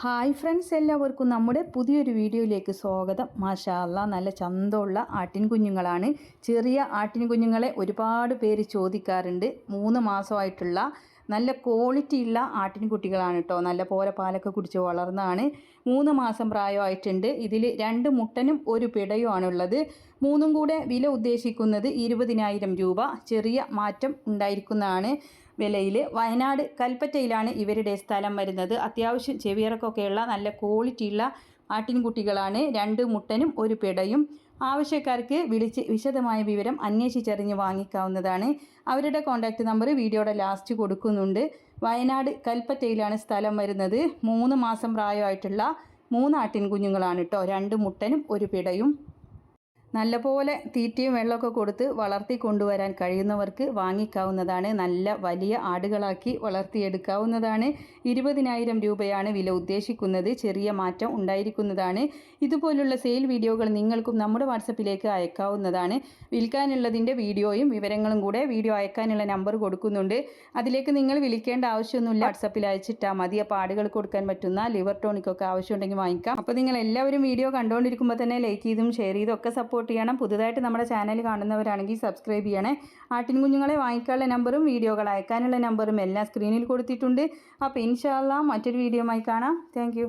Hi friends എല്ലാവർക്കും നമ്മുടെ പുതിയൊരു വീഡിയോയിലേക്ക് സ്വാഗതം. മാഷാല്ല നല്ല ചന്തമുള്ള ആട്ടിൻ കുഞ്ഞുങ്ങളാണ്. ചെറിയ ആട്ടിൻ കുഞ്ഞുങ്ങളെ ഒരുപാട് പേര് ചോദിക്കാറുണ്ട്. മൂന്ന് മാസമായിട്ടുള്ള നല്ല ക്വാളിറ്റി ഉള്ള ആട്ടിൻകുട്ടികളാണ് കേട്ടോ നല്ല പോലെ പാലൊക്കെ കുടിച്ച് വളർന്നതാണ്. മൂന്ന് മാസം പ്രായമായിട്ടുണ്ട്. ഇതിൽ രണ്ട് മുട്ടനും ഒരു പിടയുമാണുള്ളത്. മൂന്നും കൂടെ വില ഉദ്ദേശിക്കുന്നത് ഇരുപതിനായിരം രൂപ. ചെറിയ മാറ്റം ഉണ്ടായിരിക്കുന്നതാണ്. വിലയിൽ വയനാട് കൽപ്പറ്റയിലാണ് ഇവരുടെ സ്ഥലം വരുന്നത്. അത്യാവശ്യം ചെവിയിറക്കൊക്കെയുള്ള നല്ല ക്വാളിറ്റിയുള്ള ആട്ടിൻകുട്ടികളാണ്. രണ്ട് മുട്ടനും ഒരു പെടയും. ആവശ്യക്കാർക്ക് വിളിച്ച് വിശദമായ വിവരം അന്വേഷിച്ചറിഞ്ഞ് വാങ്ങിക്കാവുന്നതാണ്. അവരുടെ കോൺടാക്റ്റ് നമ്പർ വീഡിയോയുടെ ലാസ്റ്റ് കൊടുക്കുന്നുണ്ട്. വയനാട് കൽപ്പറ്റയിലാണ് സ്ഥലം വരുന്നത്. മൂന്ന് മാസം പ്രായമായിട്ടുള്ള മൂന്ന് ആട്ടിൻ കുഞ്ഞുങ്ങളാണ് കേട്ടോ രണ്ട് മുട്ടനും ഒരു പിടയും. നല്ലപോലെ തീറ്റയും വെള്ളമൊക്കെ കൊടുത്ത് വളർത്തി കൊണ്ടുവരാൻ കഴിയുന്നവർക്ക് വാങ്ങിക്കാവുന്നതാണ്. നല്ല വലിയ ആടുകളാക്കി വളർത്തിയെടുക്കാവുന്നതാണ്. ഇരുപതിനായിരം രൂപയാണ് വില ഉദ്ദേശിക്കുന്നത്. ചെറിയ മാറ്റം ഉണ്ടായിരിക്കുന്നതാണ്. ഇതുപോലുള്ള സെയിൽ വീഡിയോകൾ നിങ്ങൾക്കും നമ്മുടെ വാട്സപ്പിലേക്ക് അയക്കാവുന്നതാണ്. വിൽക്കാനുള്ളതിന്റെ വീഡിയോയും വിവരങ്ങളും കൂടെ വീഡിയോ അയക്കാനുള്ള നമ്പർ കൊടുക്കുന്നുണ്ട്. അതിലേക്ക് നിങ്ങൾ വിളിക്കേണ്ട ആവശ്യമൊന്നുമില്ല. വാട്സപ്പിൽ അയച്ചിട്ടാൽ മതി. അപ്പോൾ ആടുകൾ കൊടുക്കാൻ പറ്റുന്ന ലിവർ ടോണിക്കൊക്കെ ആവശ്യമുണ്ടെങ്കിൽ വാങ്ങിക്കാം. അപ്പോൾ നിങ്ങൾ എല്ലാവരും വീഡിയോ കണ്ടുകൊണ്ടിരിക്കുമ്പോൾ തന്നെ ലൈക്ക് ചെയ്തും ഷെയർ ചെയ്തും ഒക്കെ സപ്പോർട്ട് സപ്പോർട്ട് ചെയ്യണം. പുതുതായിട്ട് നമ്മുടെ ചാനൽ കാണുന്നവരാണെങ്കിൽ സബ്സ്ക്രൈബ് ചെയ്യണേ. ആട്ടിൻ കുഞ്ഞുങ്ങളെ വാങ്ങിക്കാനുള്ള നമ്പറും വീഡിയോകൾ അയക്കാനുള്ള നമ്പറും എല്ലാം സ്ക്രീനിൽ കൊടുത്തിട്ടുണ്ട്. അപ്പോൾ ഇൻഷാല്ല മറ്റൊരു വീഡിയോയുമായി കാണാം. താങ്ക്